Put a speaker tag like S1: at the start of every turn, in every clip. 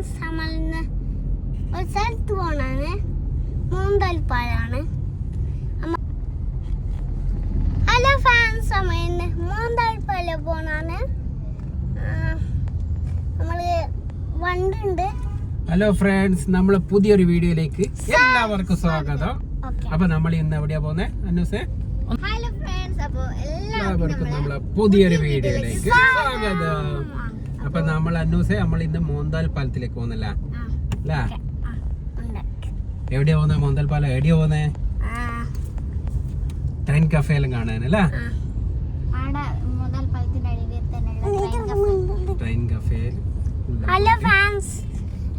S1: നമ്മളിന്ന് ഒരു സ്ഥലത്ത് പോണാണ്. മൂന്തൽപ്പാലാണ് ഹലോ ഫാൻസ് ഇന്ന് മൂന്തൽപ്പാല പോണാണ്. നമ്മൾ വണ്ടുണ്ട്.
S2: ഹലോ ഫ്രണ്ട്സ് നമ്മൾ പുതിയൊരു വീഡിയോയിലേക്ക് എല്ലാവർക്കും സ്വാഗതം. അപ്പൊ നമ്മൾ ഇന്ന് എവിടെയാ പോന്നെ അന്നൂസേ?
S1: ഹലോ ഫ്രണ്ട്സ്
S2: എല്ലാവർക്കും
S1: എല്ലാവർക്കും
S2: നമ്മളെ പുതിയൊരു വീഡിയോയിലേക്ക് സ്വാഗതം. അപ്പൊ നമ്മൾ അന്നൂസേ നമ്മൾ ഇന്ന് മോന്താൽ പാലത്തിലേക്ക് പോകുന്നല്ല? അല്ല? എവിടെയാ പോകുന്നത് മോന്താൽ പാലം? എവിടെയാ പോകുന്നേ? ട്രെയിൻ കഫേലും
S3: എല്ലാം അടിയിൽ തന്നെ
S2: ട്രെയിൻ കഫേ.
S1: ഹലോ ഫാൻസ്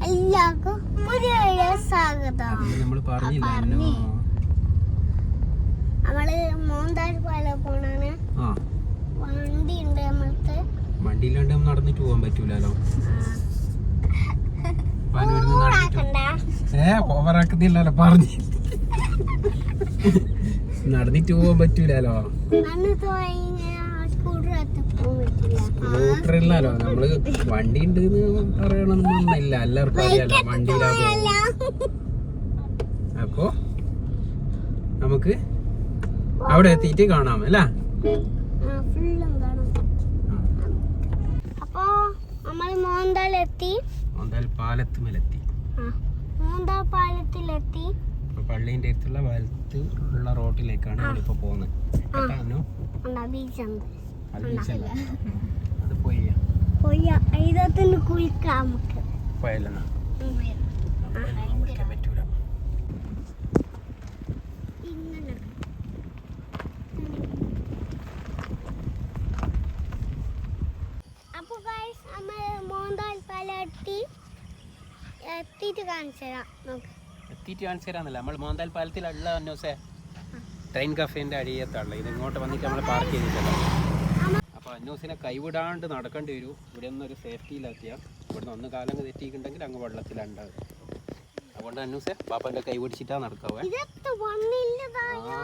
S1: എല്ലാവർക്കും പുതിയ സ്വാഗതം.
S2: നമ്മൾ പറഞ്ഞില്ല നമ്മൾ
S1: മോന്താൽ പാലം പോണാണ്. വണ്ടി ഉണ്ട് നമ്മൾക്ക്.
S2: വണ്ടിയില്ലാണ്ട് നമ്മൾ നടന്നിട്ട് പോകാൻ
S1: പറ്റൂലോ
S2: ഏ ഓവറാക്കുന്നില്ലല്ലോ പറഞ്ഞു. നടന്നിട്ട് പോകാൻ
S1: പറ്റൂലോ സ്കൂട്ടർ
S2: ഇല്ലല്ലോ നമ്മൾ വണ്ടി ഉണ്ട് പറയണമെന്നില്ല എല്ലാവർക്കും അറിയാലോ വണ്ടി അപ്പോ നമുക്ക് അവിടെ എത്തിയിട്ട് കാണാം അല്ല
S1: ഫുള്ളും കാണും അപ്പോ മോന്താലെത്തി
S2: എന്തായാലും പാലത്തുമലെത്തി.
S1: മൂന്നാം പാലത്തിലെത്തി.
S2: പള്ളീന്റെ അടുത്തുള്ള വലത്ത് ഉള്ള റോട്ടിലേക്കാണ് നമ്മളിപ്പോ പോകുന്നത്
S1: കേട്ടാണോ
S2: അത് ബീച്ചല്ല അത് പോയി
S1: പോയി ഇതിന് കുളിക്കാം നമുക്ക്.
S2: പോയല്ലെന്നാ? കുളിക്കാൻ പറ്റൂല
S1: ഇങ്ങനെ അപ്പൊ ഗൈസ് നമ്മൾ മോന്താൽ പാലം എത്തി എത്തിയിട്ട് കാണിച്ചു തരാം നമുക്ക്
S2: എത്തിയിട്ട് കാണിച്ചു തരാന്നല്ല നമ്മൾ മോന്താൽ പാലത്തിലുള്ള അന്നോസേ ട്രെയിൻ കഫേന്റെ അടിയത്തുള്ള ഇത് ഇങ്ങോട്ട് വന്നിട്ട് നമ്മൾ പാർക്ക് ചെയ്തിട്ടുള്ളത് അപ്പൊ അന്വേഷിനെ കൈവിടാണ്ട് നടക്കേണ്ടി വരും. ഇവിടെ ഒന്നും ഒരു സേഫ്റ്റിയിലെത്തിയാൽ ഇവിടുന്ന് ഒന്ന് കാലം തെറ്റിയിട്ടുണ്ടെങ്കിൽ അങ്ങ് വെള്ളത്തിലുണ്ടാവും അതുകൊണ്ട് അന്നൂസെ പാപ്പന്റെ കൈ പിടിച്ചിട്ടാ നടക്കാവേ. ആ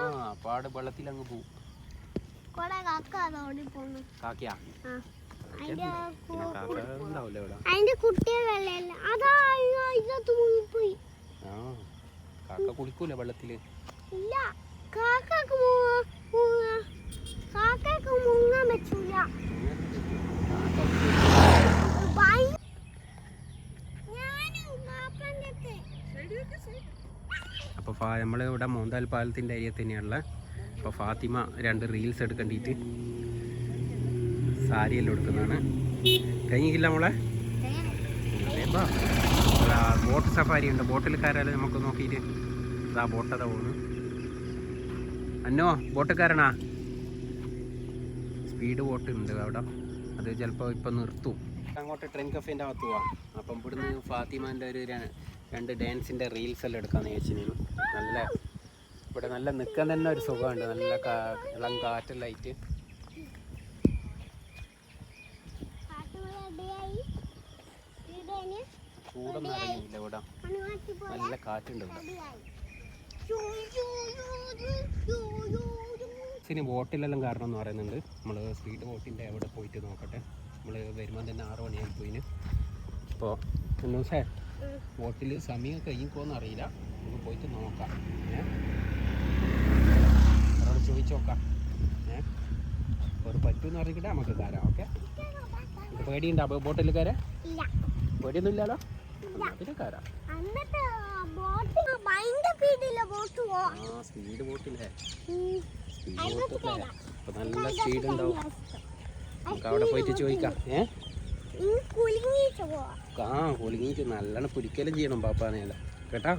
S2: പാട് വെള്ളത്തിൽ അങ്ങ് പോവും കാക്കിയാ?
S1: അതിന്റെ വെള്ളയല്ല. അതാ മുങ്ങിപ്പോയി
S2: ആ കാക്ക കുളിക്കൂല വെള്ളത്തിൽ?
S1: ഇല്ല കാക്കക്ക് കാക്കക്ക് മുങ്ങാൻ പറ്റൂല.
S2: അപ്പോൾ ഫാ നമ്മൾ ഇവിടെ മോന്താൽ പാലത്തിന്റെ ഏരിയ തന്നെയാണുള്ളത്. അപ്പോൾ ഫാത്തിമ രണ്ട് റീൽസ് എടുക്കേണ്ടിയിട്ട് സാരിയെല്ലാം എടുക്കുന്നതാണ് കഴിഞ്ഞില്ല മോളെ? ബോട്ട് സഫാരി ഉണ്ട് ബോട്ടിൽ കയറാലും നമുക്ക് നോക്കിയിട്ട് ഇതാ ബോട്ടത പോകുന്നു അന്നോ ബോട്ട് കയറണാ സ്പീഡ് ബോട്ട് ഉണ്ട് അവിടെ. അത് ചിലപ്പോൾ ഇപ്പം നിർത്തും. അങ്ങോട്ട് ട്രെയിൻ കഫേന്റെ അകത്ത് പോവാം. അപ്പം ഇവിടുന്ന് ഫാത്തിമാന്റെ ഒരു രണ്ട് ഡാൻസിന്റെ റീൽസ് എല്ലാം എടുക്കാമെന്ന് ചോദിച്ചിരുന്നു നല്ല ഇവിടെ നല്ല നിൽക്കാൻ തന്നെ ഒരു സുഖമുണ്ട്. നല്ല ഇളം ആയിട്ട് ചൂടൊന്നും ഇറങ്ങിയില്ല ഇവിടെ. നല്ല കാറ്റുണ്ട് ഇവിടെ. ഇനി ബോട്ടിലെല്ലാം കാരണം എന്ന് പറയുന്നുണ്ട്. നമ്മൾ സ്പീഡ് ബോട്ടിന്റെ അവിടെ പോയിട്ട് നോക്കട്ടെ. നമ്മൾ വരുമ്പോൾ തന്നെ ആറ് മണിയായി പോയിന് അപ്പോൾ എന്നൂസേ
S1: ഉം.
S2: ബോട്ടിൽ സമയം കഴിയുമോന്ന് അറിയില്ല. നമുക്ക് പോയിട്ട് നോക്കാം. ഏ? അവരോട് ചോദിച്ചു നോക്കാം. ഏ? ഒരു പറ്റുമെന്ന് അറിയിക്കട്ടെ നമുക്ക് കയറാം ഓക്കെ? പേടിയുണ്ടോ? ബോട്ടിൽ
S1: ഇല്ല.
S2: പേടിയൊന്നും ഇല്ലല്ലോ സ്പീഡ് ബോട്ടില്ലേ നല്ല സ്പീഡ് ഉണ്ടാവും. നമുക്ക് അവിടെ പോയിട്ട് ചോദിക്കാം. ഏ? ആ നല്ലോണം പിടിക്കലും ചെയ്യണം പാപ്പാനെയല്ല കേട്ടാ?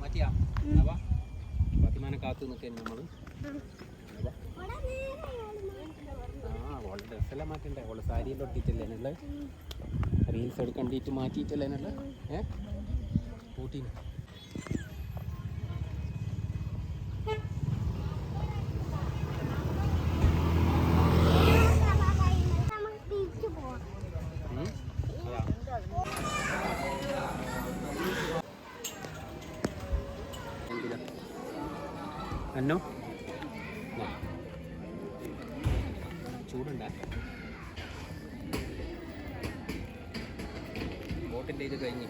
S2: മാറ്റിയാ? ഫാത്തിമാനെ കാത്തു നിൽക്കാൻ നമ്മൾ. ഓളെ ഡ്രസ്സെല്ലാം മാറ്റണ്ടേ? ഓളെ സാരിയെല്ലാം ഒട്ടിച്ചല്ലേ എന്നുള്ള റീൽസ് എടുക്കണ്ടിട്ട് മാറ്റിയിട്ടല്ലേ എന്നുള്ള ഏ? കൂട്ടി
S1: നമുക്ക് തിരിച്ചു പോവാം
S2: അന്നോ? ബോട്ടിന്റെ ഇത് കഴിഞ്ഞ്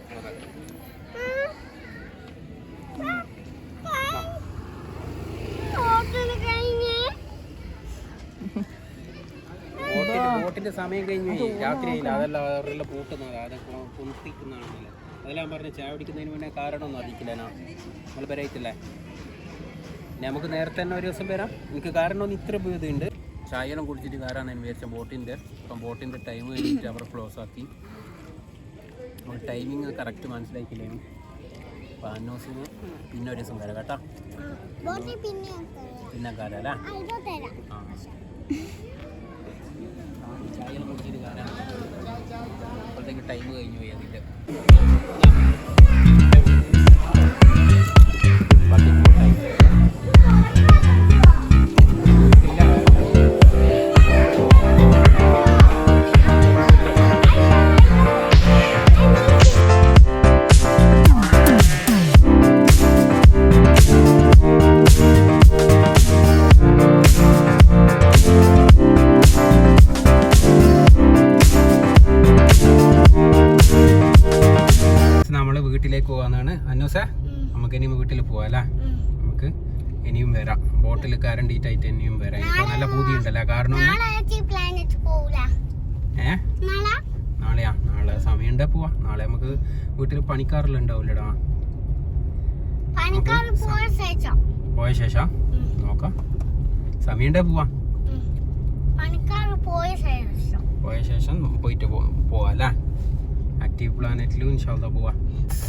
S2: ബോട്ടിന്റെ സമയം കഴിഞ്ഞു. രാത്രി അതല്ല അവരെല്ലാം പൂട്ടുന്നത് അത് കുന്തിക്കുന്നതാണല്ലേ അതെല്ലാം പറഞ്ഞ ചായ പിടിക്കുന്നതിന് മുന്നേ കാരണമൊന്നും അറിയിക്കില്ല നമ്മൾ പറയത്തില്ലേ നമുക്ക് നേരത്തെ തന്നെ ഒരു ദിവസം വരാം. എനിക്ക് കാരണമൊന്നും ഇത്ര ഇതുണ്ട് ചായയെല്ലാം കുടിച്ചിട്ട് കാരാണ് ഞാൻ വിചാരിച്ച ബോട്ടിന്റെ അപ്പം ബോട്ടിന്റെ ടൈം കഴിഞ്ഞിട്ട് അവർ ക്ലോസ് ആക്കി. നമുക്ക് ടൈമിങ് കറക്റ്റ് മനസ്സിലാക്കില്ലേ പാനോസിന് പിന്നെ ഒരു ദിവസം വരാം കേട്ടോ.
S1: പിന്നെ കാലല്ലേ
S2: പിന്നെ കാലം അല്ലേ?
S1: ആ, ഇത്
S2: ആ. കുടിച്ചിട്ട് അപ്പോഴത്തേക്ക് ടൈം കഴിഞ്ഞു പോയി അതിന്റെ. നമുക്ക് ഇനി വീട്ടിൽ പോവാം അല്ലേ? നമുക്ക് ഇനിയും വരാം. ബോട്ടിൽ കയറേണ്ടിട്ടായിട്ട് ഇനിയും വരാം. ഇപ്പൊ നല്ല പൂതി ഉണ്ടല്ലോ കാരണം നാളെയാ? നാളെ സമയം സമയമുണ്ടേ പോവാ. നാളെ നമുക്ക് വീട്ടിൽ പണിക്കാരെല്ലാം ഉണ്ടാവില്ലടാ
S1: പോയ ശേഷം.
S2: നോക്കാം. സമയം സമയമുണ്ടേ പോവാ.
S1: പോയ ശേഷം.
S2: പോയ ശേഷം പോയിട്ട് പോവാ അല്ലേ? ആക്റ്റീവ് പ്ലാനറ്റിലും പോവാ.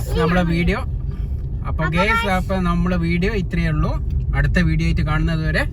S2: പോവാം നമ്മളെ വീഡിയോ അപ്പൊ ഗേസ് അപ്പൊ നമ്മളെ വീഡിയോ ഇത്രയേ ഉള്ളൂ. അടുത്ത വീഡിയോ ആയിട്ട് കാണുന്നത് വരെ